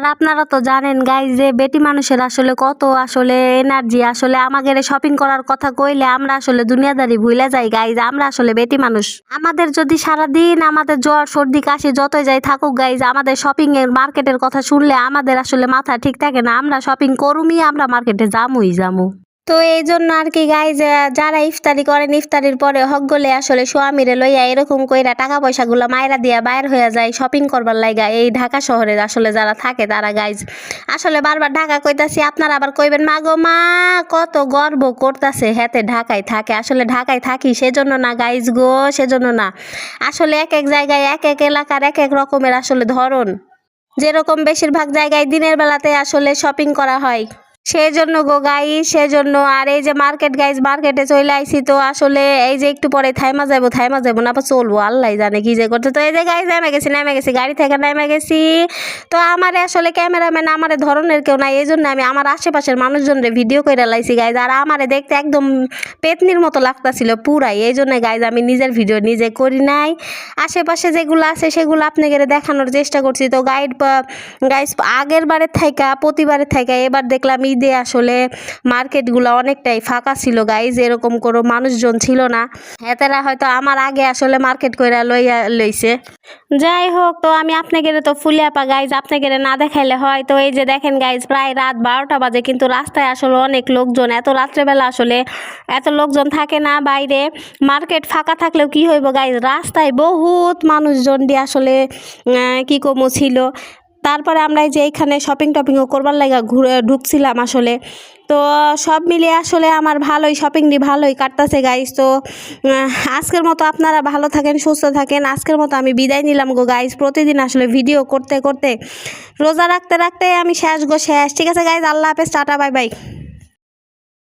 আর আপনারা তো জানেন গাইজ যে বেটি মানুষের আসলে কত আসলে এনার্জি আসলে আমাদের শপিং করার কথা কইলে আমরা আসলে দুনিয়াদারি ভুলে যাই গাইজ আমরা আসলে বেটি মানুষ। আমাদের যদি সারাদিন আমাদের জ্বর, সর্দি, কাশি যতই যাই থাকুক গাইজ আমাদের শপিং এর মার্কেটের কথা শুনলে আমাদের আসলে মাথা ঠিক থাকে না। আমরা শপিং করুমই, আমরা মার্কেটে যামুই, যামু। তো এই জন্য আর কি গাইজ যারা ইফতারি করেন, ইফতারির পরে হক হকগলে আসলে স্বামীরে লইয়া এরকম কইরা টাকা পয়সাগুলো মায়েরা দিয়া বাইর হয়ে যায় শপিং করবার লাইগা এই ঢাকা শহরে আসলে যারা থাকে তারা গাইজ আসলে বারবার ঢাকা কইতাছি, আপনারা আবার কইবেন, মা গো মা, কত গর্ব করতাছে হেতে ঢাকায় থাকে। আসলে ঢাকায় থাকি সেজন্য না গাইজ গো, সেজন্য না। আসলে এক এক জায়গায়, এক এক এলাকার এক এক রকমের আসলে ধরন। যেরকম বেশিরভাগ জায়গায় দিনের বেলাতে আসলে শপিং করা হয়। সেই জন্য গো গাই সেজন্য। আর এই যে মার্কেট গাইজ মার্কেটে চলে আইছি তো আসলে এই যে একটু পরে থাইমা যাব থাইমা যাব না চলবো আল্লাহ জানে কি যে করতে তো এই যে গাইজ নেমে গেছি নেমে গেছি, গাড়ি থেকে নেমে গেছি। তো আমার আসলে ক্যামেরাম্যান আমার ধরনের কেউ নাই এই জন্য আমি আমার আশেপাশের মানুষজনরে ভিডিও করে লাইছি গাইজ আর আমারে দেখতে একদম পেতনির মতো লাগতাছিল পুরাই এই জন্য গাইজ আমি নিজের ভিডিও নিজে করি নাই। আশেপাশে যেগুলো আছে সেগুলো আপনাকে দেখানোর চেষ্টা করছি। তো গাইড গাইজ আগের বারের থাইকা, প্রতিবারের থাইকা, এবার দেখলাম ঈদে আসলে মার্কেটগুলো অনেকটাই ফাঁকা ছিল গাইজ এরকম কোনো মানুষজন ছিল না। এতেরা হয়তো আমার আগে আসলে মার্কেট কইরা লইয়া লইছে। যাই হোক, তো আমি আপনাকে তো ফুলিয়াপা গাইজ আপনাকে না দেখাইলে হয়। তো এই যে দেখেন গাইজ প্রায় রাত বারোটা বাজে, কিন্তু রাস্তায় আসলে অনেক লোকজন, এত রাত্রেবেলা আসলে এত লোকজন থাকে না বাইরে। মার্কেট ফাঁকা থাকলেও কি হইব গাইজ রাস্তায় বহুত মানুষজন দিয়ে আসলে কি কমো ছিল। তারপরে আমরা যে এইখানে শপিং টপিংও করবার লাগা ঘুরে ঢুকছিলাম আসলে। তো সব মিলিয়ে আসলে আমার ভালোই শপিংটি ভালোই কাটতেছে গাইজ তো আজকের মতো আপনারা ভালো থাকেন, সুস্থ থাকেন। আজকের মতো আমি বিদায় নিলাম গো গাইজ প্রতিদিন আসলে ভিডিও করতে করতে। রোজা রাখতে রাখতে আমি শেষ গো শেষ। ঠিক আছে গাইজ আল্লাহ হাফেজ, টাটা বাই বাই